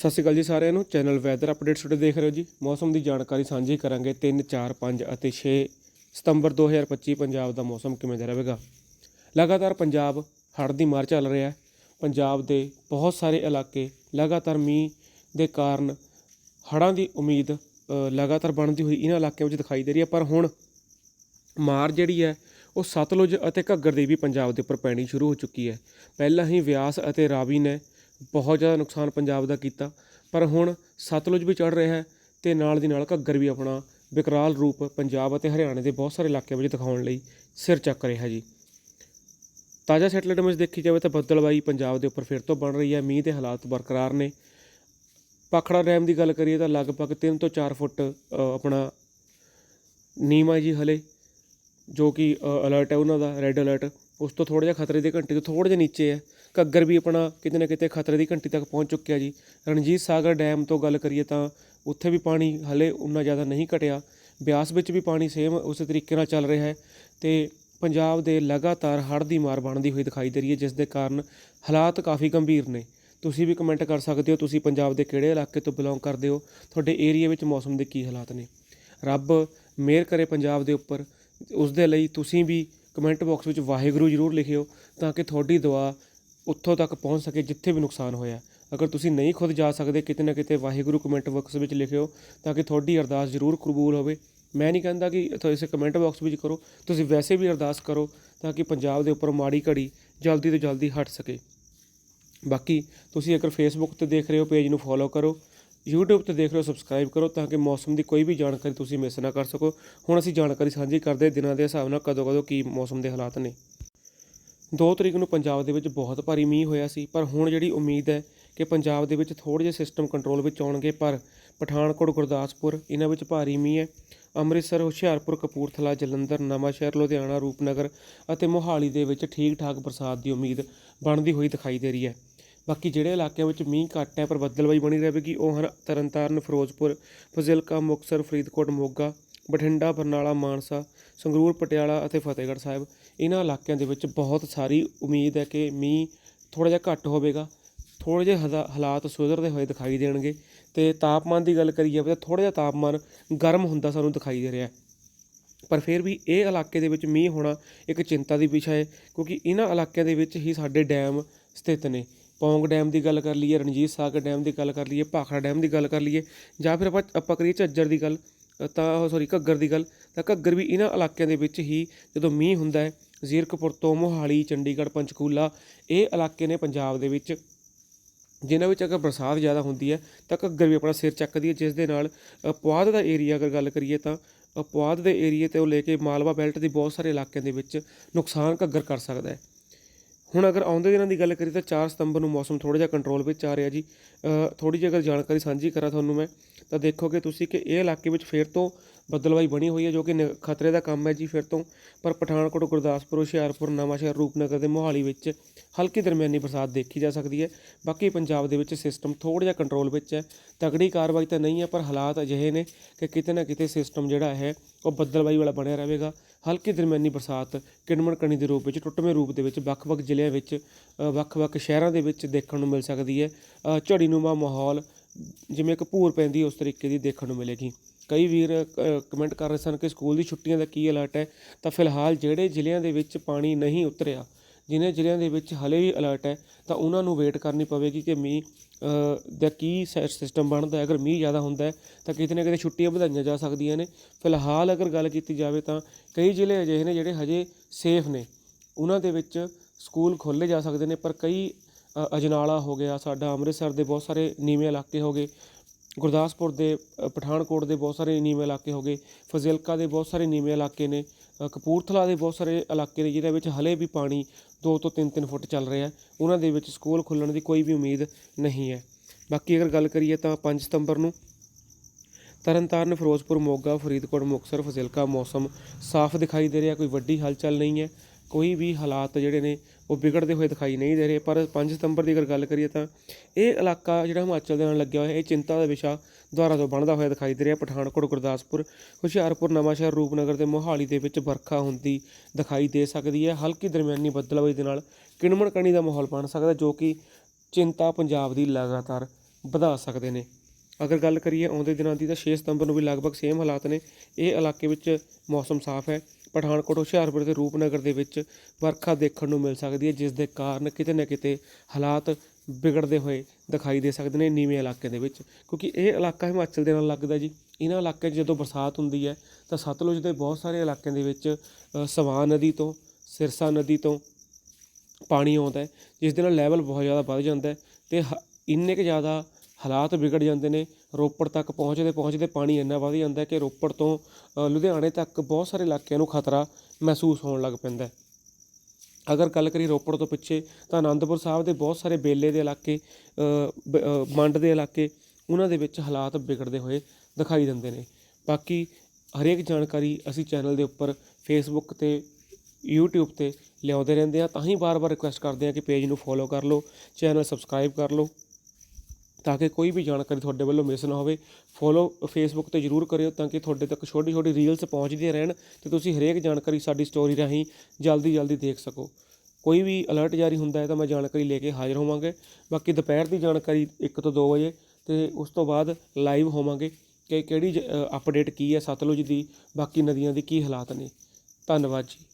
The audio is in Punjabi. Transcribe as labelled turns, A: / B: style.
A: ਸਤਿ ਸ਼੍ਰੀ ਅਕਾਲ ਜੀ ਸਾਰਿਆਂ ਨੂੰ। ਚੈਨਲ ਵੈਦਰ ਅਪਡੇਟਸ ਤੁਹਾਡੇ ਦੇਖ ਰਹੇ ਹੋ ਜੀ। ਮੌਸਮ ਦੀ ਜਾਣਕਾਰੀ ਸਾਂਝੀ ਕਰਾਂਗੇ 3 4 5 ਅਤੇ 6 ਸਤੰਬਰ 2025 ਪੰਜਾਬ ਦਾ ਮੌਸਮ ਕਿਵੇਂ ਦਾ ਰਹੇਗਾ। ਲਗਾਤਾਰ ਪੰਜਾਬ ਹੜ੍ਹ ਦੀ ਮਾਰ ਚੱਲ ਰਿਹਾ ਹੈ। ਪੰਜਾਬ ਦੇ ਬਹੁਤ ਸਾਰੇ ਇਲਾਕੇ ਲਗਾਤਾਰ ਮੀਂਹ ਦੇ ਕਾਰਨ ਹੜ੍ਹਾਂ ਦੀ ਉਮੀਦ ਲਗਾਤਾਰ ਬਣਦੀ ਹੋਈ ਇਹਨਾਂ ਇਲਾਕਿਆਂ ਵਿੱਚ ਦਿਖਾਈ ਦੇ ਰਹੀ ਹੈ। ਪਰ ਹੁਣ ਮਾਰ ਜਿਹੜੀ ਹੈ, ਉਹ ਸਤਲੁਜ ਅਤੇ ਘੱਗਰ ਦੀ ਵੀ ਪੰਜਾਬ ਦੇ ਉੱਪਰ ਪੈਣੀ ਸ਼ੁਰੂ ਹੋ ਚੁੱਕੀ ਹੈ। ਪਹਿਲਾਂ ਹੀ ਵਿਆਸ ਅਤੇ ਰਾਵੀ ਨੇ ਬਹੁਤ ਜ਼ਿਆਦਾ ਨੁਕਸਾਨ ਪੰਜਾਬ ਦਾ ਕੀਤਾ। ਪਰ ਹੁਣ ਸਤਲੁਜ ਵੀ ਚੜ੍ਹ ਰਿਹਾ ਅਤੇ ਨਾਲ ਦੀ ਨਾਲ ਘੱਗਰ ਵੀ ਆਪਣਾ ਵਿਕਰਾਲ ਰੂਪ ਪੰਜਾਬ ਅਤੇ ਹਰਿਆਣੇ ਦੇ ਬਹੁਤ ਸਾਰੇ ਇਲਾਕਿਆਂ ਵਿੱਚ ਦਿਖਾਉਣ ਲਈ ਸਿਰ ਚੱਕ ਰਿਹਾ ਜੀ। ਤਾਜ਼ਾ ਸੈਟਲਾਈਟ ਵਿੱਚ ਦੇਖੀ ਜਾਵੇ ਤਾਂ ਬੱਦਲਬਾਈ ਪੰਜਾਬ ਦੇ ਉੱਪਰ ਫਿਰ ਤੋਂ ਬਣ ਰਹੀ ਹੈ। ਮੀਂਹ ਦੇ ਹਾਲਾਤ ਬਰਕਰਾਰ ਨੇ। ਪਾਖੜਾ ਡੈਮ ਦੀ ਗੱਲ ਕਰੀਏ ਤਾਂ ਲਗਭਗ 3 ਤੋਂ 4 ਫੁੱਟ ਆਪਣਾ ਨੀਮ ਹੈ ਜੀ ਹਲੇ, ਜੋ ਕਿ ਅਲਰਟ ਹੈ ਉਹਨਾਂ ਦਾ ਰੈੱਡ ਅਲਰਟ ਉਸ ਤੋਂ ਥੋੜ੍ਹਾ ਜਿਹਾ ਖਤਰੇ ਦੇ ਘੰਟੇ ਤੋਂ ਥੋੜ੍ਹਾ ਜਿਹਾ ਨੀਚੇ ਹੈ। ਘੱਗਰ ਵੀ ਆਪਣਾ ਕਿਤੇ ਨਾ ਕਿਤੇ ਖਤਰੇ ਦੀ ਘੰਟੀ ਤੱਕ ਪਹੁੰਚ ਚੁੱਕਿਆ ਜੀ। ਰਣਜੀਤ ਸਾਗਰ ਡੈਮ ਤੋਂ ਗੱਲ ਕਰੀਏ ਤਾਂ ਉੱਥੇ ਵੀ ਪਾਣੀ ਹਾਲੇ ਉਨਾ ਜ਼ਿਆਦਾ ਨਹੀਂ ਘਟਿਆ। ਬਿਆਸ ਵਿੱਚ ਵੀ ਪਾਣੀ ਸੇਮ ਉਸੇ ਤਰੀਕੇ ਨਾਲ ਚੱਲ ਰਿਹਾ ਹੈ ਅਤੇ ਪੰਜਾਬ ਦੇ ਲਗਾਤਾਰ ਹੜ੍ਹ ਦੀ ਮਾਰ ਬਣਦੀ ਹੋਈ ਦਿਖਾਈ ਦੇ ਰਹੀ ਹੈ, ਜਿਸ ਦੇ ਕਾਰਨ ਹਾਲਾਤ ਕਾਫੀ ਗੰਭੀਰ ਨੇ। ਤੁਸੀਂ ਵੀ ਕਮੈਂਟ ਕਰ ਸਕਦੇ ਹੋ, ਤੁਸੀਂ ਪੰਜਾਬ ਦੇ ਕਿਹੜੇ ਇਲਾਕੇ ਤੋਂ ਬਿਲੋਂਗ ਕਰਦੇ ਹੋ? ਤੁਹਾਡੇ ਏਰੀਆ ਵਿੱਚ ਮੌਸਮ ਦੇ ਕੀ ਹਾਲਾਤ ਨੇ? ਰੱਬ ਮਿਹਰ ਕਰੇ ਪੰਜਾਬ ਦੇ ਉੱਪਰ। ਉਸ ਦੇ ਲਈ ਤੁਸੀਂ ਵੀ ਕਮੈਂਟ ਬਾਕਸ ਵਿੱਚ ਵਾਹਿਗੁਰੂ ਜ਼ਰੂਰ ਲਿਖਿਓ ਤਾਂ ਕਿ ਤੁਹਾਡੀ ਦੁਆ ਉੱਥੋਂ ਤੱਕ ਪਹੁੰਚ ਸਕੇ ਜਿੱਥੇ ਵੀ ਨੁਕਸਾਨ ਹੋਇਆ। ਅਗਰ ਤੁਸੀਂ ਨਹੀਂ ਖੁਦ ਜਾ ਸਕਦੇ, ਕਿਤੇ ਨਾ ਕਿਤੇ ਵਾਹਿਗੁਰੂ ਕਮੈਂਟ ਬਾਕਸ ਵਿੱਚ ਲਿਖਿਓ ਤਾਂ ਕਿ ਤੁਹਾਡੀ ਅਰਦਾਸ ਜ਼ਰੂਰ ਕਬੂਲ ਹੋਵੇ। ਮੈਂ ਨਹੀਂ ਕਹਿੰਦਾ ਕਿ ਤੁਸੀਂ ਕਮੈਂਟ ਬਾਕਸ ਵਿੱਚ ਕਰੋ। ਤੁਸੀਂ ਵੈਸੇ ਵੀ ਅਰਦਾਸ ਕਰੋ ਤਾਂ ਕਿ ਪੰਜਾਬ ਦੇ ਉੱਪਰ ਮਾੜੀ ਘੜੀ ਜਲਦੀ ਤੋਂ ਜਲਦੀ ਹਟ ਸਕੇ। ਬਾਕੀ, ਤੁਸੀਂ ਅਗਰ ਫੇਸਬੁੱਕ ਤੇ ਦੇਖ ਰਹੇ ਹੋ, ਪੇਜ ਨੂੰ ਫੋਲੋ ਕਰੋ। YouTube ਤੇ ਦੇਖ ਰਹੇ ਹੋ, ਸਬਸਕ੍ਰਾਈਬ ਕਰੋ ਤਾਂ ਕਿ ਮੌਸਮ ਦੀ ਕੋਈ ਵੀ ਜਾਣਕਾਰੀ ਤੁਸੀਂ ਮਿਸ ਨਾ ਕਰ ਸਕੋ। ਹੁਣ ਅਸੀਂ ਜਾਣਕਾਰੀ ਸਾਂਝੀ ਕਰਦੇ ਦਿਨਾਂ ਦੇ ਹਿਸਾਬ ਨਾਲ ਕਦੋਂ ਕਦੋਂ ਕੀ ਮੌਸਮ ਦੇ ਹਾਲਾਤ ਨੇ। 2 ਤਰੀਕ ਨੂੰ ਪੰਜਾਬ ਦੇ ਵਿੱਚ ਬਹੁਤ ਭਾਰੀ ਮੀਂਹ ਹੋਇਆ ਸੀ, ਪਰ ਹੁਣ ਜਿਹੜੀ ਉਮੀਦ ਹੈ ਕਿ ਪੰਜਾਬ ਦੇ ਵਿੱਚ ਥੋੜ੍ਹੇ ਜਿਹੇ ਸਿਸਟਮ ਕੰਟਰੋਲ ਵਿੱਚ ਆਉਣਗੇ, ਪਰ ਪਠਾਨਕੋਟ, ਗੁਰਦਾਸਪੁਰ, ਇਹਨਾਂ ਵਿੱਚ ਭਾਰੀ ਮੀਂਹ ਹੈ। ਅੰਮ੍ਰਿਤਸਰ, ਹੁਸ਼ਿਆਰਪੁਰ, ਕਪੂਰਥਲਾ, ਜਲੰਧਰ, ਨਵਾਂਸ਼ਹਿਰ, ਲੁਧਿਆਣਾ, ਰੂਪਨਗਰ ਅਤੇ ਮੋਹਾਲੀ ਦੇ ਵਿੱਚ ਠੀਕ ਠਾਕ ਬਰਸਾਤ ਦੀ ਉਮੀਦ ਬਣਦੀ ਹੋਈ ਦਿਖਾਈ ਦੇ ਰਹੀ ਹੈ। ਬਾਕੀ ਜਿਹੜੇ ਇਲਾਕਿਆਂ ਵਿੱਚ ਮੀਂਹ ਘੱਟ ਹੈ, ਪਰ ਬੱਦਲਬਾਈ ਬਣੀ ਰਹੇਗੀ, ਉਹ ਹਨ ਤਰਨਤਾਰਨ, ਫਿਰੋਜ਼ਪੁਰ, ਫਜ਼ਿਲਕਾ, ਮੁਕਤਸਰ, ਫਰੀਦਕੋਟ, ਮੋਗਾ ਬਠਿੰਡਾ, ਬਰਨਾਲਾ, ਮਾਨਸਾ, ਸੰਗਰੂਰ, ਪਟਿਆਲਾ ਅਤੇ ਫਤਿਹਗੜ੍ਹ ਸਾਹਿਬ। ਇਹਨਾਂ ਇਲਾਕਿਆਂ ਦੇ ਵਿੱਚ ਬਹੁਤ ਸਾਰੀ ਉਮੀਦ ਹੈ ਕਿ ਮੀਂਹ ਥੋੜ੍ਹਾ ਜਿਹਾ ਘੱਟ ਹੋਵੇਗਾ। ਥੋੜ੍ਹੇ ਜਿਹੇ ਹਦਾ- ਹਾਲਾਤ ਸੁਧਰਦੇ ਹੋਏ ਦਿਖਾਈ ਦੇਣਗੇ ਤੇ ਤਾਪਮਾਨ ਦੀ ਗੱਲ ਕਰੀ ਜਾਵੇ ਤਾਂ ਥੋੜ੍ਹਾ ਜਿਹਾ ਤਾਪਮਾਨ ਗਰਮ ਹੁੰਦਾ ਸਾਨੂੰ ਦਿਖਾਈ ਦੇ ਰਿਹਾ ਹੈ। ਪਰ ਫਿਰ ਵੀ ਇਹ ਇਲਾਕੇ ਦੇ ਵਿੱਚ ਮੀਂਹ ਹੋਣਾ ਇੱਕ ਚਿੰਤਾ ਦੀ ਵਿਸ਼ਾ ਹੈ, ਕਿਉਂਕਿ ਇਹਨਾਂ ਇਲਾਕਿਆਂ ਦੇ ਵਿੱਚ ਹੀ ਸਾਡੇ ਡੈਮ ਸਥਿਤ ਨੇ। ਪੌਂਗ ਡੈਮ ਦੀ ਗੱਲ ਕਰ ਲਈਏ, ਰਣਜੀਤ ਸਾਗਰ ਡੈਮ ਦੀ ਗੱਲ ਕਰ ਲਈਏ, ਭਾਖੜਾ ਡੈਮ ਦੀ ਗੱਲ ਕਰ ਲਈਏ ਜਾਂ ਫਿਰ ਆਪਾਂ ਆਪਾਂ ਕਰੀਏ ਝੱਜਰ ਦੀ ਗੱਲ ਤਾਂ ਸੌਰੀ ਘੱਗਰ ਦੀ ਗੱਲ। ਤਾਂ ਘੱਗਰ ਵੀ ਇਹਨਾਂ ਇਲਾਕਿਆਂ ਦੇ ਵਿੱਚ ਹੀ ਜਦੋਂ ਮੀਂਹ ਹੁੰਦਾ ਹੈ, ਜ਼ੀਰਕਪੁਰ ਤੋਂ ਮੋਹਾਲੀ, ਚੰਡੀਗੜ੍ਹ, ਪੰਚਕੂਲਾ, ਇਹ ਇਲਾਕੇ ਨੇ ਪੰਜਾਬ ਦੇ ਵਿੱਚ, ਜਿਨ੍ਹਾਂ ਵਿੱਚ ਅਗਰ ਬਰਸਾਤ ਜ਼ਿਆਦਾ ਹੁੰਦੀ ਹੈ, ਤਾਂ ਘੱਗਰ ਵੀ ਆਪਣਾ ਸਿਰ ਚੱਕਦੀ ਹੈ। ਜਿਸ ਦੇ ਨਾਲ ਪੁਆਧ ਦਾ ਏਰੀਆ ਅਗਰ ਗੱਲ ਕਰੀਏ ਤਾਂ ਪੁਆਧ ਦੇ ਏਰੀਏ 'ਤੇ ਉਹ ਲੈ ਕੇ ਮਾਲਵਾ ਬੈਲਟ ਦੇ ਬਹੁਤ ਸਾਰੇ ਇਲਾਕਿਆਂ ਦੇ ਵਿੱਚ ਨੁਕਸਾਨ ਘੱਗਰ ਕਰ ਸਕਦਾ ਹੈ। ਹੁਣ ਅਗਰ ਆਉਂਦੇ ਦਿਨਾਂ ਦੀ ਗੱਲ ਕਰੀਏ ਤਾਂ 4 ਸਤੰਬਰ ਨੂੰ ਮੌਸਮ ਥੋੜ੍ਹਾ ਜਿਹਾ ਕੰਟਰੋਲ ਵਿੱਚ ਆ ਰਿਹਾ ਜੀ। ਥੋੜੀ ਜਿਹੀ ਅਗਰ ਜਾਣਕਾਰੀ ਸਾਂਝੀ ਕਰਾਂ ਤੁਹਾਨੂੰ ਮੈਂ, ਤਾਂ ਦੇਖੋਗੇ ਤੁਸੀਂ ਕਿ ਇਹ ਇਲਾਕੇ ਵਿੱਚ ਫਿਰ ਤੋਂ ਬੱਦਲਵਾਈ ਬਣੀ ਹੋਈ ਹੈ ਜੋ ਕਿ ਨ- ਖਤਰੇ ਦਾ ਕੰਮ ਹੈ ਜੀ ਫਿਰ ਤੋਂ। ਪਰ ਪਠਾਨਕੋਟ, ਗੁਰਦਾਸਪੁਰ, ਹੁਸ਼ਿਆਰਪੁਰ, ਨਵਾਂਸ਼ਹਿਰ, ਰੂਪਨਗਰ ਦੇ ਮੋਹਾਲੀ ਵਿੱਚ ਹਲਕੀ ਦਰਮਿਆਨੀ ਬਰਸਾਤ ਦੇਖੀ ਜਾ ਸਕਦੀ ਹੈ। ਬਾਕੀ ਪੰਜਾਬ ਦੇ ਵਿੱਚ ਸਿਸਟਮ ਥੋੜ੍ਹਾ ਜਿਹਾ ਕੰਟਰੋਲ ਵਿੱਚ ਹੈ। ਤਗੜੀ ਕਾਰਵਾਈ ਤਾਂ ਨਹੀਂ ਹੈ, ਪਰ ਹਾਲਾਤ ਅਜਿਹੇ ਨੇ ਕਿ ਕਿਤੇ ਨਾ ਕਿਤੇ ਸਿਸਟਮ ਜਿਹੜਾ ਹੈ, ਉਹ ਬੱਦਲਵਾਈ ਵਾਲਾ ਬਣਿਆ ਰਹੇਗਾ। ਹਲਕੀ ਦਰਮਿਆਨੀ ਬਰਸਾਤ ਕਿਣਮਣ ਕਣੀ ਦੇ ਰੂਪ ਵਿੱਚ, ਟੁੱਟਵੇਂ ਰੂਪ ਦੇ ਵਿੱਚ, ਵੱਖ-ਵੱਖ ਜ਼ਿਲ੍ਹਿਆਂ ਵਿੱਚ ਵੱਖ-ਵੱਖ ਸ਼ਹਿਰਾਂ ਦੇ ਵਿੱਚ ਦੇਖਣ ਨੂੰ ਮਿਲ ਸਕਦੀ ਹੈ। ਝੜੀਨੁਮਾ ਮਾਹੌਲ ਜਿਵੇਂ ਇੱਕ ਭੂਰ ਪੈਂਦੀ, ਉਸ ਤਰੀਕੇ ਦੀ ਦੇਖਣ ਨੂੰ ਮਿਲੇਗੀ। ਕਈ ਵੀਰ ਕਮੈਂਟ ਕਰ ਰਹੇ ਸਨ ਕਿ ਸਕੂਲ ਦੀ ਛੁੱਟੀਆਂ ਦਾ ਕੀ ਅਲਰਟ ਹੈ। ਤਾਂ ਫਿਲਹਾਲ ਜਿਹੜੇ ਜ਼ਿਲ੍ਹਿਆਂ ਦੇ ਵਿੱਚ ਪਾਣੀ ਨਹੀਂ ਉਤਰਿਆ ਜਿਨ੍ਹਾਂ ਜ਼ਿਲ੍ਹਿਆਂ ਦੇ ਵਿੱਚ ਹਲੇ ਵੀ ਅਲਰਟ ਹੈ, ਤਾਂ ਉਹਨਾਂ ਨੂੰ ਵੇਟ ਕਰਨੀ ਪਵੇਗੀ ਕਿ ਮੀਂਹ ਦਾ ਕੀ ਸਿਸਟਮ ਬਣਦਾ ਅਗਰ ਮੀਂਹ ਜ਼ਿਆਦਾ ਹੁੰਦਾ ਤਾਂ ਕਿਤੇ ਨਾ ਕਿਤੇ ਛੁੱਟੀਆਂ ਵਧਾਈਆਂ ਜਾ ਸਕਦੀਆਂ ਨੇ। ਫਿਲਹਾਲ ਅਗਰ ਗੱਲ ਕੀਤੀ ਜਾਵੇ ਤਾਂ ਕਈ ਜ਼ਿਲ੍ਹੇ ਅਜਿਹੇ ਨੇ ਜਿਹੜੇ ਹਜੇ ਸੇਫ ਨੇ। ਉਹਨਾਂ ਦੇ ਵਿੱਚ ਸਕੂਲ ਖੋਲ੍ਹੇ ਜਾ ਸਕਦੇ ਨੇ, ਪਰ ਕਈ ਅਜਨਾਲਾ ਹੋ ਗਿਆ, ਸਾਡਾ ਅੰਮ੍ਰਿਤਸਰ ਦੇ ਬਹੁਤ ਸਾਰੇ ਨੀਵੇਂ ਇਲਾਕੇ ਹੋ ਗਏ। ਗੁਰਦਾਸਪੁਰ ਦੇ ਪਠਾਨਕੋਟ ਦੇ ਬਹੁਤ ਸਾਰੇ ਨੀਵੇਂ ਇਲਾਕੇ ਹੋ ਗਏ, ਫਜ਼ਿਲਕਾ ਦੇ ਬਹੁਤ ਸਾਰੇ ਨੀਵੇਂ ਇਲਾਕੇ ਨੇ ਕਪੂਰਥਲਾ ਦੇ ਬਹੁਤ ਸਾਰੇ ਇਲਾਕੇ ਨੇ, ਜਿਹਦੇ ਵਿੱਚ ਹਲੇ ਵੀ ਪਾਣੀ 2 ਤੋਂ 3-3 ਫੁੱਟ ਚੱਲ ਰਿਹਾ ਉਹਨਾਂ ਦੇ ਵਿੱਚ ਸਕੂਲ ਖੁੱਲਣ ਦੀ ਕੋਈ ਵੀ ਉਮੀਦ ਨਹੀਂ ਹੈ। ਬਾਕੀ ਅਗਰ ਗੱਲ ਕਰੀਏ ਤਾਂ 5 ਸਤੰਬਰ ਨੂੰ ਤਰਨਤਾਰਨ, ਫਿਰੋਜ਼ਪੁਰ, ਮੋਗਾ, ਫਰੀਦਕੋਟ, ਮੁਕਤਸਰ, ਫਜ਼ਿਲਕਾ ਮੌਸਮ ਸਾਫ਼ ਦਿਖਾਈ ਦੇ ਰਿਹਾ, ਕੋਈ ਵੱਡੀ ਹਲਚਲ ਨਹੀਂ ਹੈ, ਕੋਈ ਵੀ ਹਾਲਾਤ ਜਿਹੜੇ ਨੇ ਉਹ ਵਿਗੜਦੇ ਹੋਏ ਦਿਖਾਈ ਨਹੀਂ ਦੇ ਰਹੇ। ਪਰ 5 ਸਤੰਬਰ ਦੀ ਅਗਰ ਗੱਲ ਕਰੀਏ ਤਾਂ ਇਹ ਇਲਾਕਾ ਜਿਹੜਾ ਹਿਮਾਚਲ ਦੇ ਨਾਲ ਲੱਗਿਆ ਹੋਇਆ, ਇਹ ਚਿੰਤਾ ਦਾ ਵਿਸ਼ਾ ਦੁਆਰਾ ਤੋਂ ਬਣਦਾ ਹੋਇਆ ਦਿਖਾਈ ਦੇ ਰਿਹਾ। ਪਠਾਨਕੋਟ, ਗੁਰਦਾਸਪੁਰ, ਹੁਸ਼ਿਆਰਪੁਰ, ਨਵਾਂਸ਼ਹਿਰ, ਰੂਪਨਗਰ ਤੇ ਮੋਹਾਲੀ ਦੇ ਵਿੱਚ ਵਰਖਾ ਹੁੰਦੀ ਦਿਖਾਈ ਦੇ ਸਕਦੀ ਹੈ। ਹਲਕੀ ਦਰਮਿਆਨੀ ਬੱਦਲਬਾਈ ਦੇ ਨਾਲ ਕਿਣਮਣ ਕਣੀ ਦਾ ਮਾਹੌਲ ਬਣ ਸਕਦਾ, ਜੋ ਕਿ ਚਿੰਤਾ ਪੰਜਾਬ ਦੀ ਲਗਾਤਾਰ ਵਧਾ ਸਕਦੇ ਨੇ। ਅਗਰ ਗੱਲ ਕਰੀਏ ਆਉਂਦੇ ਦਿਨਾਂ ਦੀ ਤਾਂ 6 ਸਤੰਬਰ ਨੂੰ ਵੀ ਲਗਭਗ ਸੇਮ ਹਾਲਾਤ ਨੇ। ਇਹ ਇਲਾਕੇ ਵਿੱਚ ਮੌਸਮ ਸਾਫ਼ ਹੈ। ਪਠਾਨਕੋਟ ਹੁਸ਼ਿਆਰਪੁਰ ਤੇ ਰੂਪਨਗਰ ਦੇ ਵਿੱਚ ਵਰਖਾ ਦੇਖਣ ਨੂੰ ਮਿਲ ਸਕਦੀ ਹੈ ਜਿਸ ਦੇ ਕਾਰਨ ਕਿਤੇ ਨਾ ਕਿਤੇ ਹਾਲਾਤ ਵਿਗੜਦੇ ਹੋਏ ਦਿਖਾਈ ਦੇ ਸਕਦੇ ਨੇ ਨੀਵੇਂ ਇਲਾਕੇ ਦੇ ਵਿੱਚ। ਕਿਉਂਕਿ ਇਹ ਇਲਾਕਾ ਹਿਮਾਚਲ ਦੇ ਨਾਲ ਲੱਗਦਾ ਜੀ। ਇਹਨਾਂ ਇਲਾਕਿਆਂ 'ਚ ਜਦੋਂ ਬਰਸਾਤ ਹੁੰਦੀ ਹੈ ਤਾਂ ਸਤਲੁਜ ਦੇ ਬਹੁਤ ਸਾਰੇ ਇਲਾਕਿਆਂ ਦੇ ਵਿੱਚ ਅ, ਸਵਾਂ ਨਦੀ ਤੋਂ ਸਿਰਸਾ ਨਦੀ ਤੋਂ ਪਾਣੀ ਆਉਂਦਾ ਜਿਸ ਦੇ ਨਾਲ ਲੈਵਲ ਬਹੁਤ ਜ਼ਿਆਦਾ ਵੱਧ ਜਾਂਦਾ ਹੈ ਤੇ ਹ- ਇੰਨੇ ਕੁ ਜ਼ਿਆਦਾ ਹਾਲਾਤ ਵਿਗੜ ਜਾਂਦੇ ਨੇ। ਰੋਪੜ ਤੱਕ ਪਹੁੰਚਦੇ ਪਹੁੰਚਦੇ ਪਾਣੀ ਇੰਨਾ ਵੱਧ ਜਾਂਦਾ ਕਿ ਰੋਪੜ ਤੋਂ ਲੁਧਿਆਣੇ ਤੱਕ ਬਹੁਤ ਸਾਰੇ ਇਲਾਕਿਆਂ ਨੂੰ ਖਤਰਾ ਮਹਿਸੂਸ ਹੋਣ ਲੱਗ ਪੈਂਦਾ ਹੈ। ਅਗਰ ਗੱਲ ਕਰੀਏ ਰੋਪੜ ਤੋਂ ਪਿੱਛੇ, ਤਾਂ ਆਨੰਦਪੁਰ ਸਾਹਿਬ ਦੇ ਬਹੁਤ ਸਾਰੇ ਬੇਲੇ ਦੇ ਇਲਾਕੇ ਮੰਡ ਦੇ ਇਲਾਕੇ, ਉਹਨਾਂ ਦੇ ਵਿੱਚ ਹਾਲਾਤ ਵਿਗੜਦੇ ਹੋਏ ਦਿਖਾਈ ਦਿੰਦੇ ਨੇ। ਬਾਕੀ ਹਰੇਕ ਜਾਣਕਾਰੀ ਅਸੀਂ ਚੈਨਲ ਦੇ ਉੱਪਰ ਫੇਸਬੁੱਕ ਤੇ, YouTube ਤੇ ਲਿਆਉਂਦੇ ਰਹਿੰਦੇ ਆ ਤਾਂ ਹੀ ਬਾਰ-ਬਾਰ ਰਿਕੁਐਸਟ ਕਰਦੇ ਆ ਕਿ ਪੇਜ ਨੂੰ ਫੋਲੋ ਕਰ ਲਓ, ਚੈਨਲ ਸਬਸਕ੍ਰਾਈਬ ਕਰ ਲਓ। ਤਾਂ ਕਿ ਕੋਈ ਵੀ ਜਾਣਕਾਰੀ ਤੁਹਾਡੇ ਵੱਲੋਂ ਮਿਸ ਨਾ ਹੋਵੇ। ਫੋਲੋ ਫੇਸਬੁੱਕ ਤੇ ਜਰੂਰ ਕਰਿਓ ਤਾਂ ਕਿ ਤੁਹਾਡੇ ਤੱਕ ਛੋਟੀ ਛੋਟੀ ਰੀਲਸ ਪਹੁੰਚਦੀਆਂ ਰਹਿਣ ਤੇ ਤੁਸੀਂ ਹਰੇਕ ਜਾਣਕਾਰੀ ਸਾਡੀ ਸਟੋਰੀ ਰਾਹੀਂ ਜਲਦੀ ਜਲਦੀ ਦੇਖ ਸਕੋ। ਕੋਈ ਵੀ ਅਲਰਟ ਜਾਰੀ ਹੁੰਦਾ ਹੈ ਤਾਂ ਮੈਂ ਜਾਣਕਾਰੀ ਲੈ ਕੇ ਹਾਜ਼ਰ ਹੋਵਾਂਗੇ। ਬਾਕੀ ਦੁਪਹਿਰ ਦੀ ਜਾਣਕਾਰੀ 1 ਤੋਂ 2 ਵਜੇ ਤੇ ਉਸ ਤੋਂ ਬਾਅਦ ਲਾਈਵ ਹੋਵਾਂਗੇ ਕਿ ਕਿਹੜੀ ਅਪਡੇਟ ਕੀ ਹੈ ਸਤਲੁਜ ਦੀ, ਬਾਕੀ ਨਦੀਆਂ ਦੀ ਕੀ ਹਾਲਾਤ ਨੇ। ਧੰਨਵਾਦ ਜੀ।